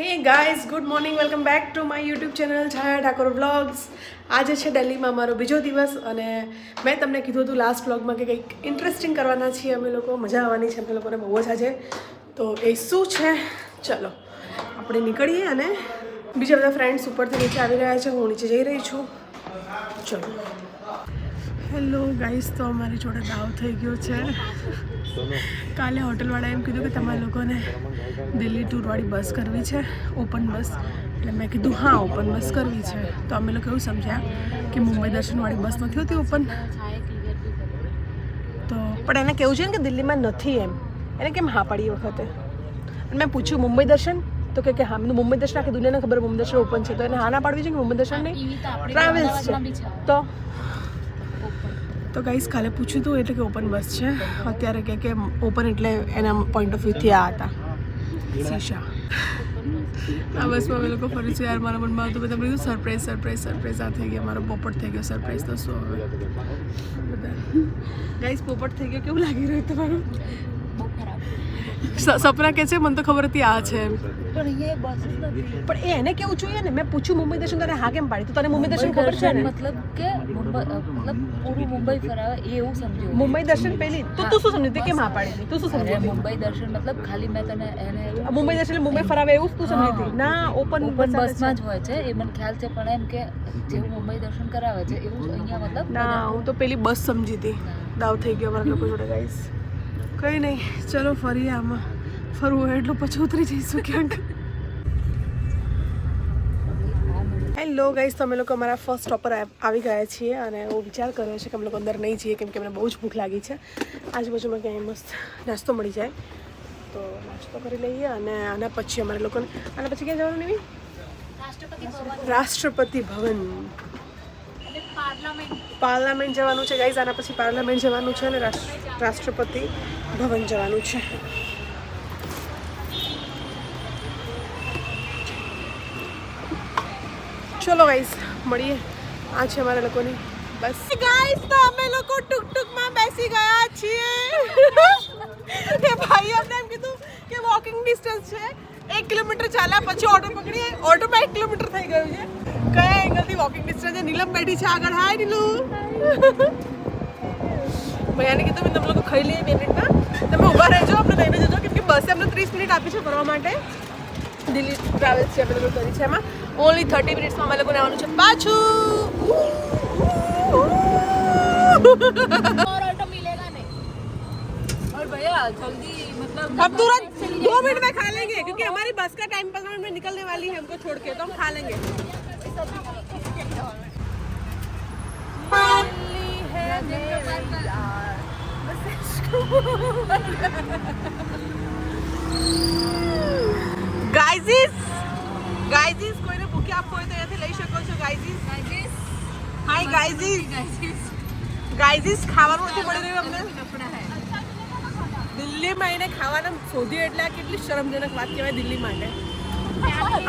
Hey guys good morning welcome back to my YouTube channel Chhaya Thakor vlogs આજે છે દિલ્હીમાં મારો બીજો દિવસ અને મેં તમને કીધું હતું લાસ્ટ વ્લોગમાં કે કંઈક ઇન્ટરેસ્ટિંગ કરવાના છીએ અમે લોકો મજા આવવાની છે અમે લોકોને બહુ જ આજે. તો એ શું છે? ચલો આપણે નીકળીએ અને બીજા બધા ફ્રેન્ડ્સ ઉપરથી નીચે આવી રહ્યા છે હું નીચે જઈ રહી છું. ચલો. હેલો ગાઈઝ તો અમારી જોડે દાવ થઈ ગયો છે. કાલે હોટલવાળાએ એમ કીધું કે તમારે લોકોને દિલ્હી ટૂરવાળી બસ કરવી છે ઓપન બસ એટલે મેં કીધું હા ઓપન બસ કરવી છે. તો અમે લોકો એવું સમજ્યા કે મુંબઈ દર્શનવાળી બસ નથી હોતી ઓપન તો પણ એને કેવું છે ને કે દિલ્હીમાં નથી એમ. એને કેમ હા પાડી એ વખતે? અને મેં પૂછ્યું મુંબઈ દર્શન? તો કે કે હા. મુંબઈ દર્શન આખી દુનિયાને ખબર મુંબઈ દર્શન ઓપન છે. તો એને હા ના પાડવી છે કે મુંબઈ દર્શન નહીં? ટ્રાવેલ્સ છે. તો? તો ગાઈસ કાલે પૂછ્યું હતું એટલે કે ઓપન બસ છે. અત્યારે કે કે ઓપન એટલે એના પોઈન્ટ ઓફ વ્યૂથી આ હતા. શીશા આ બસમાં અમે લોકો ફરીશું યાર મારા મનમાં હતું બધા બધું સરપ્રાઈઝ સરપ્રાઈઝ સરપ્રાઈઝ આ થઈ ગયો મારો પોપટ થઈ ગયો સરપ્રાઈઝ તો શું હવે બધા ગાઈસ પોપટ થઈ ગયો કેવું લાગી રહ્યું તમારું સ- સપના કે છે મને તો ખબર હતી આ છે પણ અહીંયા બસ નથી. પણ એ એને કેવું જોઈએ ને? મેં પૂછ્યું મુંબઈ દર્શન તને હા કેમ પાડી? તો તને મુંબઈ દર્શન ખબર છે ને? મતલબ કે મુંબઈ મતલબ પૂરું મુંબઈ ફરાવે એ એવું સમજ્યું. મુંબઈ દર્શન પહેલી? તો તું શું સમજી હતી કેમ હા પાડી? તું શું સમજી મુંબઈ દર્શન મતલબ ખાલી મેં તને એને મુંબઈ દર્શન મુંબઈ ફરાવે એવું તું સમજી હતી? ના ઓપન ઓપન બસમાં જ હોય છે. એ મને ખ્યાલ છે પણ એમ કે જેવું મુંબઈ દર્શન કરાવે છે એવું અહીંયા મતલબ ના હું તો પેલી બસ સમજી હતી. દાવ થઈ ગયો અમારા લોકો જોડે ગાઈસ કંઈ નહીં ચલો ફરીએ આમાં. ફરવું હોય એટલું પછી ઉતરી જઈશું ક્યાંક. હેલો ગાઈસ તો અમે લોકો અમારા ફર્સ્ટ સ્ટોપ પર આવી ગયા છીએ અને એવો વિચાર કર્યો છે કે અમે લોકો અંદર નહીં જઈએ કેમ કે અમને બહુ જ ભૂખ લાગી છે. આજુબાજુમાં ક્યાંય મસ્ત નાસ્તો મળી જાય. તો નાસ્તો કરી લઈએ અને આના પછી અમારે લોકોને આના પછી ક્યાં જવાનું નહીં રાષ્ટ્રપતિ ભવન. પાર્લામેન્ટ. જવાનું છે ગાઈઝ આના પછી પાર્લામેન્ટ જવાનું છે અને રાષ્ટ્રપતિ. ભવન જવાનું છે. ચલો ગાઈસ મળીએ. આ છે અમારા લોકોની બસ. ગાઈસ તો અમે લોકો ટુક ટુકમાં બેસી ગયા છીએ. એ ભાઈ અમને એમ કીધું કે વોકિંગ ડિસ્ટન્સ છે. એક કિલોમીટર ચાલ્યા, પછી ઓટો પકડીએ. ઓટોમાં એક કિલોમીટર થઈ ગયું છે. કયા એંગલથી વોકિંગ ડિસ્ટન્સ છે? નીલમ બેઠી છે આગળ. હાય નીલુ. ભૈયાને કીધું મેં તમે લોકો ખાઈ લઈએ બે મિનિટમાં તમે ઊભા રહેજો અમને લઈને જજો કેમ કે બસે અમને ત્રીસ મિનિટ આપી છે ફરવા માટે દિલ્હી ટ્રાવેલ્સ છે અમે લોકો કરી છે એમાં ઓનલી થર્ટી મિનિટ્સમાં અમે લોકોને આવવાનું છે પાછું और ऑटो मिलेगा नहीं और भैया जल्दी मतलब अब तुरंत दो मिनट में खा लेंगे क्योंकि हमारी बस का टाइम पंद्रह मिनट में निकलने वाली है हमको छोड़ के तो हम खा लेंगे ગાઈઝીસ ગાઈઝીસ કોઈને ભૂખ્યા આપવો હોય તો અહીંયાથી લઈ શકો છો ગાઈઝીસ હાય ગાઈઝીસ ગાઈઝીસ ખાવાનું નથી મળી રહ્યું અમને. દિલ્હીમાં એને ખાવાના શોધ્યું એટલે આ કેટલી શરમજનક વાત કહેવાય દિલ્હી માટે.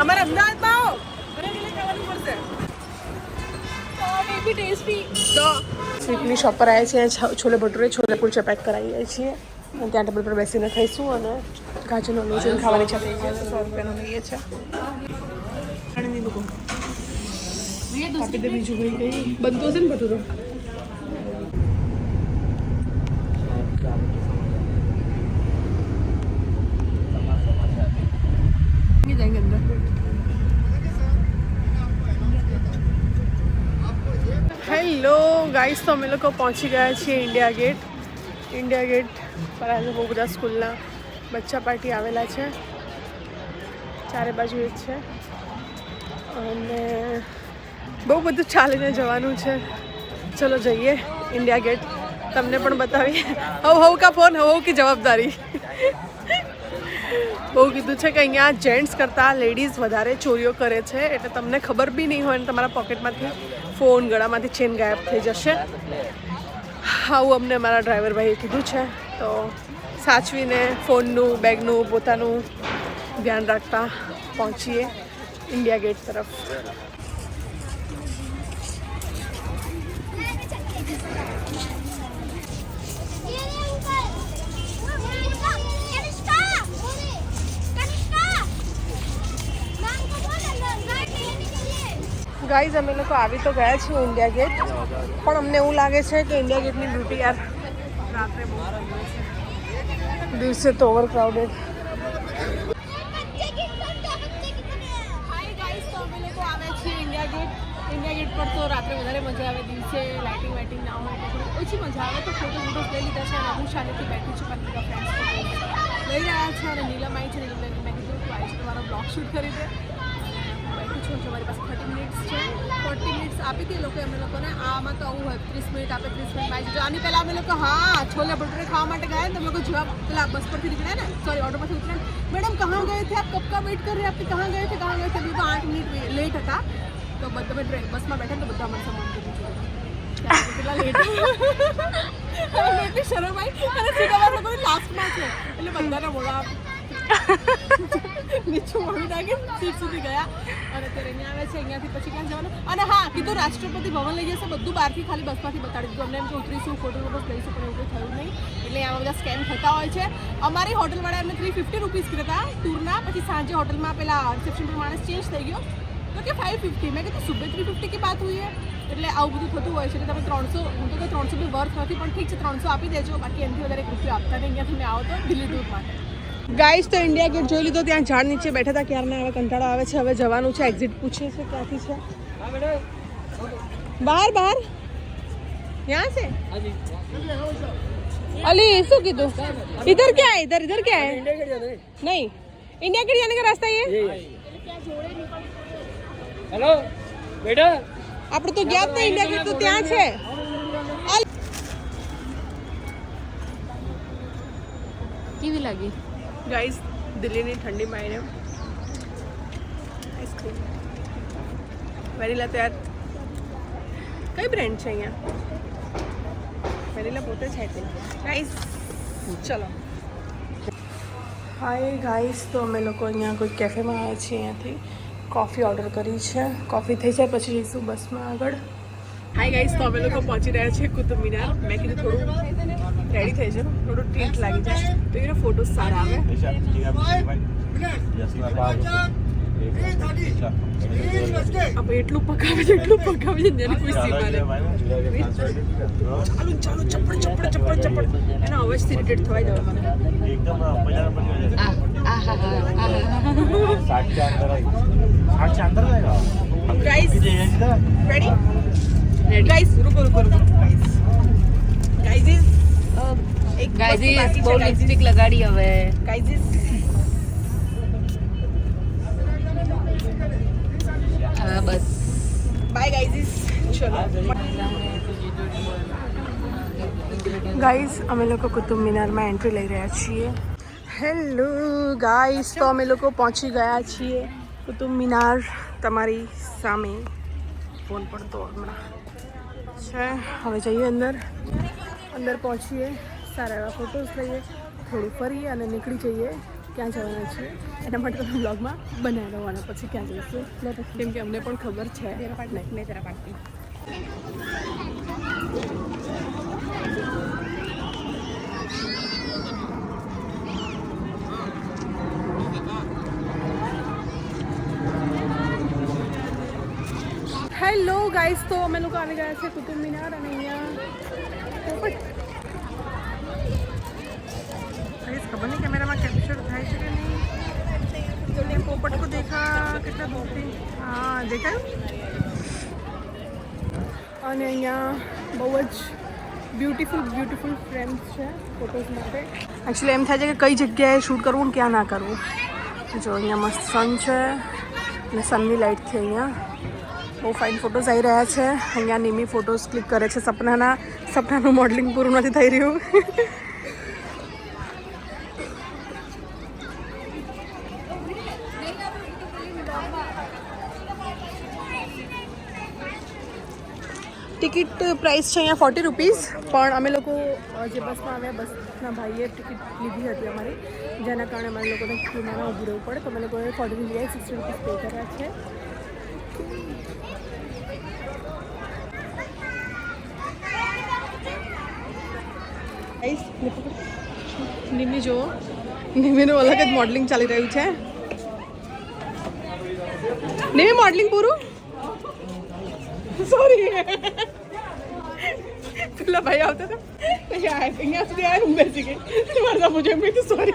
અમારે અમદાવાદમાં આવો. ઘરે દિલ્હી ખાવાનું મળશે. તો સ્વીટની શોપ પર આવ્યા છીએ. છોલે ભટુરે છોલે કુલચા પેક કરાવીએ છીએ. અને ત્યાં ટેબલ પર બેસીને ખાઈશું અને ગાજરનો લોચન ખાવાની છે. સો રૂપિયાનો લઈએ છીએ બીજું ભૂલી કંઈ. બનતો હશે ને ભટુરો? જાયંગે અંદર. હેલો ગાઈસ તો અમે લોકો પહોંચી ગયા છીએ ઇન્ડિયા ગેટ ઇન્ડિયા ગેટ પર આજે બહુ બધા સ્કૂલના બચ્ચા પાર્ટી આવેલા છે. ચારે બાજુ જ છે. અને બહુ બધું ચાલીને જવાનું છે. ચલો જઈએ ઇન્ડિયા ગેટ તમને પણ બતાવીએ. હવ હવ કા ફોન, હવ કી જવાબદારી. બહુ કીધું છે કે અહીંયા જેન્ટ્સ કરતાં લેડીઝ વધારે ચોરીઓ કરે છે, એટલે તમને ખબર બી નહીં હોય ને તમારા પોકેટમાંથી ફોન ગળામાંથી ચેન ગાયબ થઈ જશે. આવું અમને મારા ડ્રાઈવર ભાઈએ કીધું છે. તો સાચવીને ફોનનું બેગનું પોતાનું ધ્યાન રાખતા પહોંચીએ. ઇન્ડિયા ગેટ તરફ. ગાઈઝ, અમે લોકો આવી તો ગયા છીએ ઇન્ડિયા ગેટ પણ અમને એવું લાગે છે કે ઇન્ડિયા ગેટની ડ્યુટી યાર રાત્રે. દિવસે તો ઓવર ક્રાઉડેડ ઇન્ડિયા ગેટ પર તો રાત્રે વધારે મજા આવે, દિવસે લાઇટિંગ વાઇટિંગ ના હોય એટલે ઓછી મજા આવે, તો ફોટો ફોટોસ લઈ લીધા છે અને બેઠી છું બધા ફ્રેન્ડ્સ રહ્યા છે અને નીલમ આવી છે, નીલમ મેં કીધું તું આવીશ તમારો બ્લોગ શૂટ કરી દે. શું છે? મારી પાસે થર્ટી મિનિટ્સ છે. ફોર્ટી મિનિટ્સ આપી હતી લોકો અમે લોકોને. આમાં તો આવું હોય, ત્રીસ મિનિટ આપે, ત્રીસ મિનિટ આવી જાય. આની પહેલાં અમે લોકો, હા, છોલે ભટુરે ખાવા માટે ગયા તમે લોકો જવાબ, પેલા બસ પરથી નીકળ્યા ને? સોરી ઓટો પરથી ઉતર્યા મેડમ, કહા ગયે થે? આપ કબ કા વેઇટ કર રહે આપને કહા ગયે થે? કહા ગયે થે? તો આઠ મિનિટ લેટ હતા. તો બધા બસમાં બેઠા તો બધા અમારે સામાન કેટલા લેટ શરમ આવી અને સીધા લાસ્ટમાં છે. એટલે બધાને મોડા નીચું મમ્મી લાગે સીટ સુધી ગયા. અને અત્યારે અહીંયા આવે છે, અહીંયાથી પછી ક્યાં જવાનું? અને હા કીધું રાષ્ટ્રપતિ ભવન લઈ જશે, બધું બહારથી ખાલી બસમાંથી બતાડી દીધું. અમને એમ કે ઉતરીશું ફોટો ફોટોસ લઈશું, પણ એવું થયું નહીં. એટલે આવા બધા સ્કેન થતા હોય છે. અમારી હોટલવાળા એમને થ્રી ફિફ્ટી રૂપીસ કીધા ટૂરના પછી સાંજે હોટલમાં પેલા રિસેપ્શન પર માણસ ચેન્જ થઈ ગયો. તો કે ફાઇવ ફિફ્ટી મેં કીધું સુબહ થ્રી ફિફ્ટી કી બાત હુઈ એટલે આવું બધું થતું હોય છે કે તમે ત્રણસો, હું તો ત્રણસો બી વર્થ નથી, પણ ઠીક છે, ત્રણસો આપી દેજો. બાકી એમથી વધારે રૂપિયા આપતા નહીં. અહીંયાથી તમે આવો તો દિલ્હી ટૂર માટે. ગાઈસ તો ઇન્ડિયા ગેટ જોઈ લીધો ત્યાં ઝાડ નીચે બેઠા હતા ક્યારના હવે કંટાળો આવે છે હવે જવાનું છે એક્ઝિટ પૂછીએ છે ક્યાંથી છે બહાર બહાર यहाँ से अली શું કીધું इधर क्या है इधर इधर क्या है नहीं इंडिया गेट जाने का रास्ता ये हेलो बेटा આપણે તો ગયા જ નહીં ઇન્ડિયા ગેટ તો ત્યાં છે કેવી લાગી ગાઈસ દિલ્હીની ઠંડીમાં આવીને આઈસ્ક્રીમ વેનીલા તો યાર કઈ બ્રેન્ડ છે અહીંયા વેનીલા પોતે છે તે ગાઈસ ચલો હાય ગાઈસ તો અમે લોકો અહીંયા કોઈ કેફેમાં આવ્યા છીએ અહીંયાથી કોફી ઓર્ડર કરી છે કોફી થઈ જાય પછી જઈશું બસમાં આગળ હાય ગાઈસ તો અમે લોકો પહોંચી રહ્યા છીએ કુતુબ મિનાર મેં કીધું થોડું રેડી થઈ જાવ થોડું ટ્રીટ લાગી જાય તો એનો ફોટો સારા આવે. આપણે એટલું પકાવે છે, એટલું પકાવે છે, જેને કોઈ સીમા નહીં ચાલુ ચાલુ ચપડ ચપડ ચપડ ચપડ એના અવાજથી ઇરિટેટ થવાય જવા મને. આ હા હા આ ગાઈસ રેડી ગાઈસ રૂકો રૂકો રૂકો ગાઈસ ગાઈસ એક ગાઈઝીસ બહુ લિપસ્ટિક લગાડી હવે ગાઈસ હા બસ બાય ગાઈઝીસ ચલો ગાઈઝ અમે લોકો કુતુબ મિનારમાં એન્ટ્રી લઈ રહ્યા છીએ હેલો ગાઈઝ તો અમે લોકો પહોંચી ગયા છીએ કુતુબ મિનાર તમારી સામે ફોન પર તો હમણાં છે હવે જઈએ અંદર અંદર પહોંચીએ સારા એવા ફોટોસ લઈએ થોડું ફરીએ અને નીકળી જઈએ ક્યાં જવાના છીએ એના માટે તમે બ્લોગમાં બનાવી લેવાના પછી ક્યાં જઈશું? કેમ કે અમને પણ ખબર છે. મેં તેરા પાડતી. હેલો ગાઈસ તો અમે લોકો આવી ગયા છે કુતુબ મિનાર અને અહીંયા હા દેખાયું અને અહીંયા બહુ જ બ્યુટીફુલ બ્યુટીફુલ ફ્રેમ્સ છે ફોટોઝ માટે. એકચ્યુઅલી એમ થાય છે કે કઈ જગ્યાએ શૂટ કરવું ક્યાં ના કરવું. જો અહીંયા મસ્ત સન છે અને સનની લાઇટથી અહીંયા. બહુ ફાઇન ફોટોઝ આવી રહ્યા છે. અહીંયા નિમી ફોટોઝ ક્લિક કરે છે. સપનાના, સપનાનું મોડલિંગ પૂરું નથી થઈ રહ્યું. ટિકિટ પ્રાઇસ છે અહીંયા ફોર્ટી રૂપીઝ પણ અમે લોકો અ, જે બસમાં આવ્યા બસના ભાઈએ ટિકિટ લીધી હતી અમારી જેના કારણે અમારે લોકોને ક્યુમાં ઊભું રહેવું પડે તો અમે લોકોએ ફોર્ટીની જગ્યાએ સિક્સટી રૂપીઝ પે કર્યા છે. ગાઈસ, નિમી જુઓ. નિમીનું અલગ જ મોડલિંગ ચાલી રહ્યું છે. નિમી મોડલિંગ પૂરું? સોરી પેલા ભાઈ આવતા હતા પછી અહીંયા સુધી આવ્યા હું બેસી ગઈ મારા સામે જોઈ મેં સોરી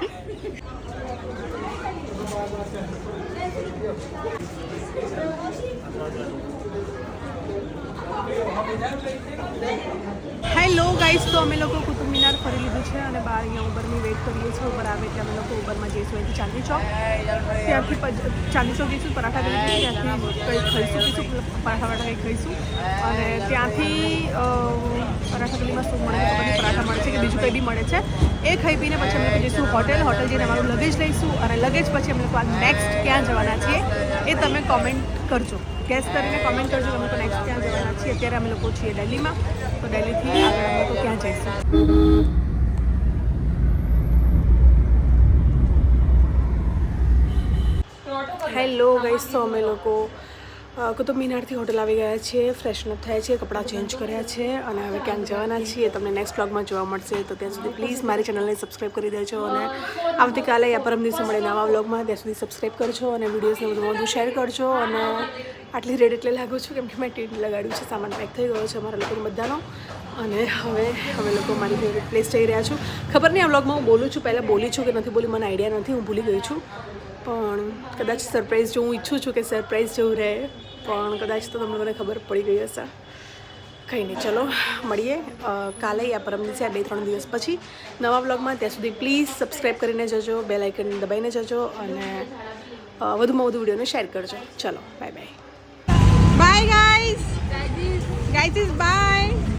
હેલો ગાઈસ તો અમે લોકો કુતુબ મિનાર ફરી લીધું છે અને બહાર અહીંયા ઉબરની વેઇટ કરીએ છીએ. ઉબર આવે એટલે અમે લોકો ઉબરમાં જઈશું. અહીંથી ચાંદની ચોક. ત્યાંથી ચાંદની ચોક જઈશું, પરાઠા ગલી ત્યાંથી કંઈક ખાઈશું, પીશું, પરાઠા વરાઠા કંઈક ખાઈશું. અને ત્યાંથી પરાઠા ગલીમાં શું મળે છે પરાઠા મળે છે કે બીજું કંઈ બી મળે છે. એ ખાઈ પીને પછી અમે લોકો જઈશું હોટેલ હોટેલ જઈને અમારું લગેજ લઈશું અને લગેજ પછી અમે લોકો આ નેક્સ્ટ ક્યાં જવાના છીએ એ તમે કોમેન્ટ કરજો. ગેસ કરીને કોમેન્ટ કરજો. અમે લોકો નેક્સ્ટ ક્યાં જવાના છીએ? અત્યારે અમે લોકો છીએ દિલ્હીમાં. તો દિલ્હીથી આગળ અમે લોકો ક્યાં જઈશું? હેલો ગાઈસ તો અમે લોકો કુતુબ મિનારથી હોટલ આવી ગયા છીએ ફ્રેશનઅપ થયા છીએ કપડાં ચેન્જ કર્યા છે અને હવે ક્યાંક જવાના છીએ. તમને નેક્સ્ટ બ્લોગમાં જોવા મળશે. તો ત્યાં સુધી પ્લીઝ મારી ચેનલને સબસ્ક્રાઈબ કરી દેજો અને આવતીકાલે યા પરમ દિવસે મળે નવા બ્લોગમાં ત્યાં સુધી સબસ્ક્રાઈબ કરજો અને વિડીયોઝને બધું બધું શેર કરજો. અને આટલી રેડ એટલે લાગુ છું કેમ કે મેં ટીટ લગાડ્યું છે, સામાન પેક થઈ ગયો છે અમારા લોકોનો બધાનો. અને હવે અમે લોકો મારી ફેવરેટ પ્લેસ જઈ રહ્યા છું. ખબર નહીં આ બ્લોગમાં હું બોલું છું, પહેલાં બોલી છું કે નથી બોલી, મને આઈડિયા નથી, હું ભૂલી ગઈ છું. પણ કદાચ સરપ્રાઈઝ જો હું ઈચ્છું છું કે સરપ્રાઈઝ જેવું રહે. પણ કદાચ તો તમને મને ખબર પડી ગઈ હશે. કંઈ નહીં, ચલો, મળીએ. કાલે યા પરમ દિવસે આ બે ત્રણ દિવસ પછી નવા બ્લોગમાં ત્યાં સુધી પ્લીઝ સબસ્ક્રાઈબ કરીને જજો બે લાઇકન દબાઈને જજો અને વધુમાં વધુ વિડીયોને શેર કરજો. ચલો bye bye bye guys guys bye